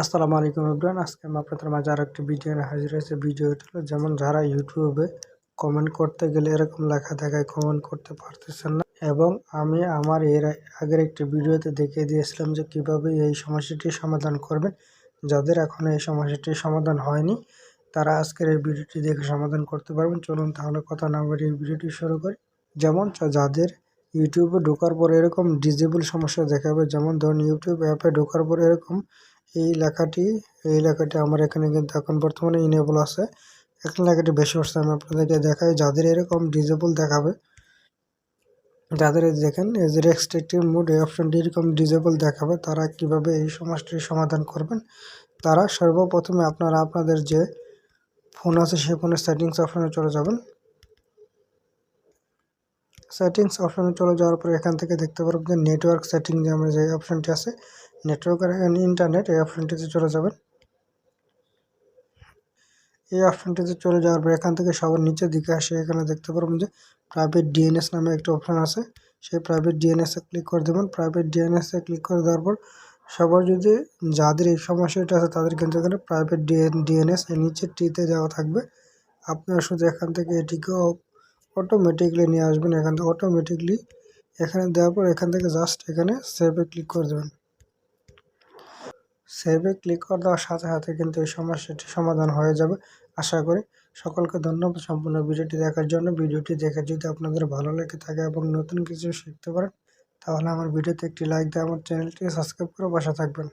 আসসালামু আলাইকুম এভরিওয়ান। আজকে আমি আপনাদের মাঝে আর একটি ভিডিও নিয়ে হাজির হয়েছে। ভিডিওটি হলো যেমন যারা ইউটিউবে কমেন্ট করতে গেলে এরকম লেখা দেখায় কমেন্ট করতে পারতেছেন না। এবং আমি আমার এর আগের একটি ভিডিওতে দেখিয়ে দিয়েছিলাম যে কীভাবে এই সমস্যাটি সমাধান করবেন। যাদের এখনও এই সমস্যাটির সমাধান হয়নি, তারা আজকের এই ভিডিওটি দেখে সমাধান করতে পারবেন। চলুন তাহলে কথা না বলে এই ভিডিওটি শুরু করি। যেমন যাদের ইউটিউবে ঢোকার পর এরকম ডিজেবল সমস্যা দেখাবে, যেমন ধরুন ইউটিউব অ্যাপে ঢোকার পর এরকম এই লেখাটি এই লেখাটি আমার এখানে কিন্তু এখন বর্তমানে ইনেবল আছে। এখন লেখাটি বেশি আসছে, আমি আপনাদেরকে দেখাই, যাদের এরকম ডিজেবল দেখাবে, যাদের দেখেন, এই যে রেস্ট্রিক্টিভ মুড এই অপশনটি এরকম ডিজেবল দেখাবে, তারা কীভাবে এই সমস্যাটির সমাধান করবেন? তারা সর্বপ্রথমে আপনারা আপনাদের যে ফোন আছে, সেই ফোনের সেটিংস অপশনে চলে যাবেন। সেটিংস অপশানে চলে যাওয়ার পরে এখান থেকে দেখতে পারবেন যে নেটওয়ার্ক সেটিং যে আমার যে অপশনটি আছে নেটওয়ার্ক আর ইন্টারনেট এই অপশনটিতে চলে যাবেন। এই অপশনটিতে চলে যাওয়ার পর এখান থেকে সবার নিচের দিকে আসে, এখানে দেখতে পারবেন যে প্রাইভেট ডিএনএস নামে একটা অপশন আছে, সেই প্রাইভেট ডিএনএসে ক্লিক করে দেবেন। প্রাইভেট ডিএনএসে ক্লিক করে দেওয়ার পর সবার যদি যাদের এই সমস্যাটা আছে তাদের কিন্তু এখানে প্রাইভেট ডিএন ডিএনএস নিচের টিতে দেওয়া থাকবে। আপনারা শুধু এখান থেকে এটিকে অটোমেটিকলি নিয়ে আসবেন এখান থেকে অটোমেটিকলি এখানে দেওয়ার পর এখান থেকে জাস্ট এখানে সেভে ক্লিক করে দেবেন। সেভে ক্লিক করে দেওয়ার সাথে সাথে কিন্তু এই সমস্যাটি সমাধান হয়ে যাবে। আশা করি সকলকে ধন্যবাদ সম্পূর্ণ ভিডিওটি দেখার জন্য। ভিডিওটি দেখে যদি আপনাদের ভালো লেগে থাকে এবং নতুন কিছু শিখতে পারেন, তাহলে আমার ভিডিওতে একটি লাইক দিয়ে আমার চ্যানেলটিকে সাবস্ক্রাইব করে বসে থাকবেন।